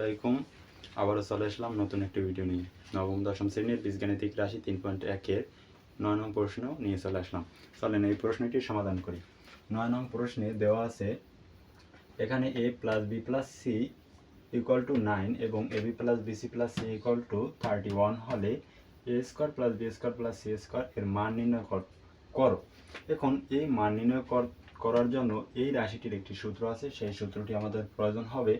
আলাইকুম। আবারও চলে আসলাম নতুন একটি ভিডিও নিয়ে। নবম, দশম শ্রেণির বীজগাণিতিক রাশি তিন পয়েন্ট একের নয় নং প্রশ্ন নিয়ে চলে আসলাম। চলেন এই প্রশ্নটির সমাধান করি। নয় নং প্রশ্নে দেওয়া আছে, এখানে A plus B plus C equal to nine এবং A B plus B C plus C equal to thirty one হলে A square plus B square plus C square এর মান নির্ণয় কর- এখন এই মান নির্ণয় করার জন্য এই রাশিটির একটি সূত্র আছে। সেই সূত্রটি আমাদের প্রয়োজন হবে।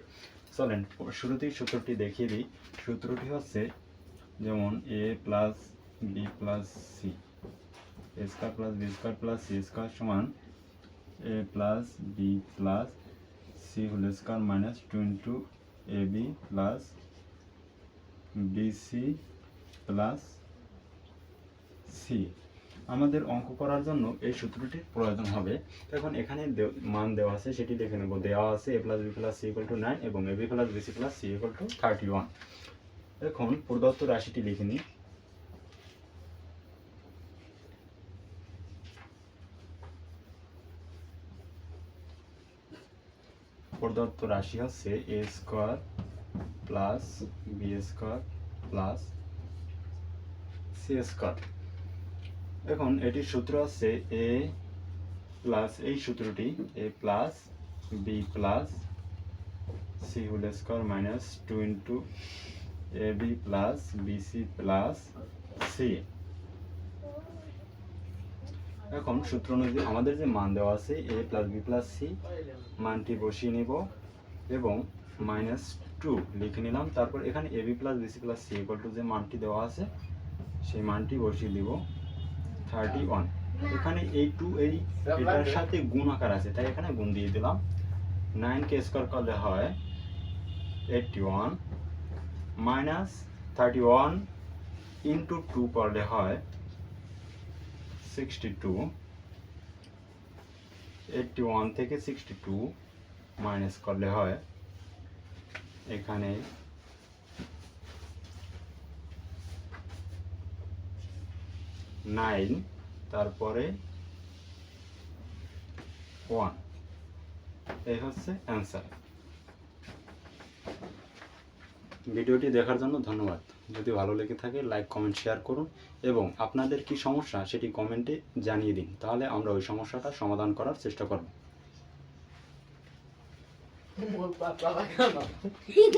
চলেন, শুরুতেই সূত্রটি দেখিয়ে দিই। সূত্রটি হচ্ছে যেমন A plus B plus C square plus B square plus C square সমান A plus B plus C whole square minus two into A B plus B C plus C আমাদের অঙ্ক করার জন্য এই সূত্রটির প্রয়োজন হবে। এখন এখানে মান দেওয়া আছে, সেটি দেখে নেব। দেওয়া আছে A plus B plus C equal to nine এবং A B plus B C plus C equal to thirty one এখন প্রদত্ত রাশিটি লিখে নিই। প্রদত্ত রাশি হচ্ছে A square plus B square plus C square এখন এটির সূত্র হচ্ছে এ প্লাস এই সূত্রটি A plus B plus C whole square minus two into A B plus B C plus C এখন সূত্র অনুযায়ী আমাদের যে মান দেওয়া আছে A plus B plus C মানটি বসিয়ে নিব এবং মাইনাস টু লিখে নিলাম। তারপর এখানে A B plus B C plus C equal to যে মানটি দেওয়া আছে, সেই মানটি বসিয়ে দিব। থার্টি ওয়ান এখানে এই টু এই এটার সাথে গুণ আকার আছে, তাই এখানে গুণ দিয়ে দিলাম। নাইন কে স্কোয়ার করলে হয় eighty one minus thirty one into two করলে হয় সিক্সটি টু এইটটি ওয়ান থেকে সিক্সটি টু মাইনাস করলে হয় এখানে নাইন তারপরে ওয়ান। এই হচ্ছে অ্যান্সার। ভিডিওটি দেখার জন্য ধন্যবাদ। যদি ভালো লেগে থাকে লাইক কমেন্ট শেয়ার করুন এবং আপনাদের কি সমস্যা সেটি কমেন্টে জানিয়ে দিন। তাহলে আমরা ওই সমস্যাটা সমাধান করার চেষ্টা করব।